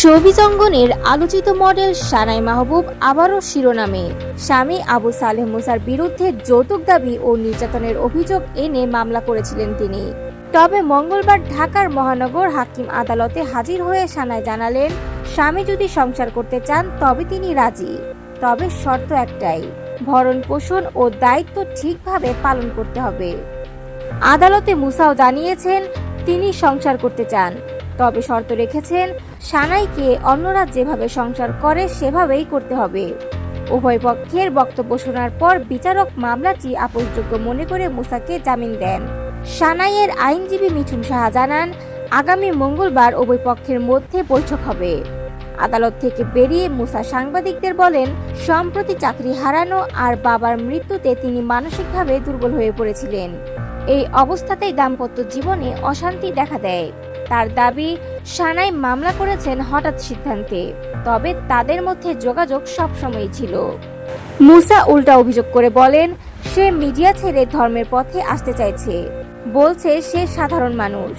Showbiz অঙ্গনের আলোচিত model সানাই মাহবুব আবারও শিরোনামে। স্বামী আবু সালেহ মুসার বিরুদ্ধে যৌতুক দাবি ও নির্যাতনের অভিযোগ এনে মামলা করেছিলেন তিনি। তবে মঙ্গলবার ঢাকার মহানগর হাকিম আদালতে হাজির হয়ে সানাই জানালেন, স্বামী যদি সংসার করতে চান তবে তিনি রাজি। তবে শর্ত একটাই, ভরণ পোষণ ও দায়িত্ব ঠিকভাবে পালন করতে হবে। আদালতে মুসাও জানিয়েছেন, তিনি সংসার করতে চান, তবে শর্ত রেখেছেন সানাইকে অন্যরা যেভাবে সংসার করে, সেভাবেই করতে হবে। উভয় পক্ষের বক্তব্য শোনার পর বিচারক মামলাটি আপোষযোগ্য মনে করে মুসাকে জামিন দেন। সানাইয়ের আইনজীবী মিঠুন সাহা জানান, আগামী মঙ্গলবার উভয় পক্ষের মধ্যে বৈঠক হবে। আদালত থেকে বেরিয়ে মুসা সাংবাদিকদের বলেন, সম্প্রতি চাকরি হারানো আর বাবার মৃত্যুতে তিনি মানসিকভাবে দুর্বল হয়ে পড়েছিলেন। এই অবস্থাতেই দাম্পত্য জীবনে অশান্তি দেখা দেয়। তার দাবি, সানাই মামলা করেছেন হঠাৎ সিদ্ধান্তে, তবে তাদের মধ্যে যোগাযোগ সবসময়ই ছিল। মুসা উল্টা অভিযোগ করে বলেন, সে মিডিয়া ছেড়ে ধর্মের পথে আসতে চাইছে। বলছে, সে সাধারণ মানুষ।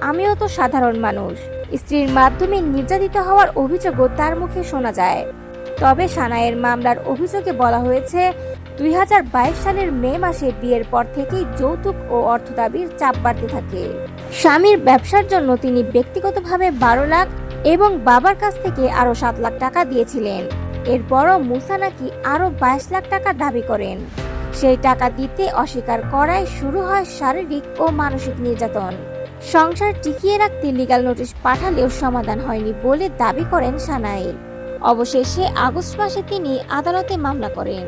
আমিও তো সাধারণ মানুষ। স্ত্রীর মাধ্যমে নির্যাতিত হওয়ার অভিযোগও তার মুখে শোনা যায়। তবে সানাইয়ের মামলার অভিযোগে বলা হয়েছে দুই হাজার বাইশ সালের মে মাসে বিয়ের পর থেকেই যৌতুক ও অর্থ দাবির চাপ বাড়তে থাকে। স্বামীর ব্যবসার জন্য তিনি ব্যক্তিগতভাবে বারো লাখ এবং বাবার কাছ থেকে আরও সাত লাখ টাকা দিয়েছিলেন। এরপরও মুসা নাকি আরও বাইশ লাখ টাকা দাবি করেন। সেই টাকা দিতে অস্বীকার করায় শুরু হয় শারীরিক ও মানসিক নির্যাতন। সংসার টিকিয়ে রাখতে লিগাল নোটিশ পাঠালেও সমাধান হয়নি বলে দাবি করেন সানাই। অবশেষে আগস্ট মাসে তিনি আদালতে মামলা করেন।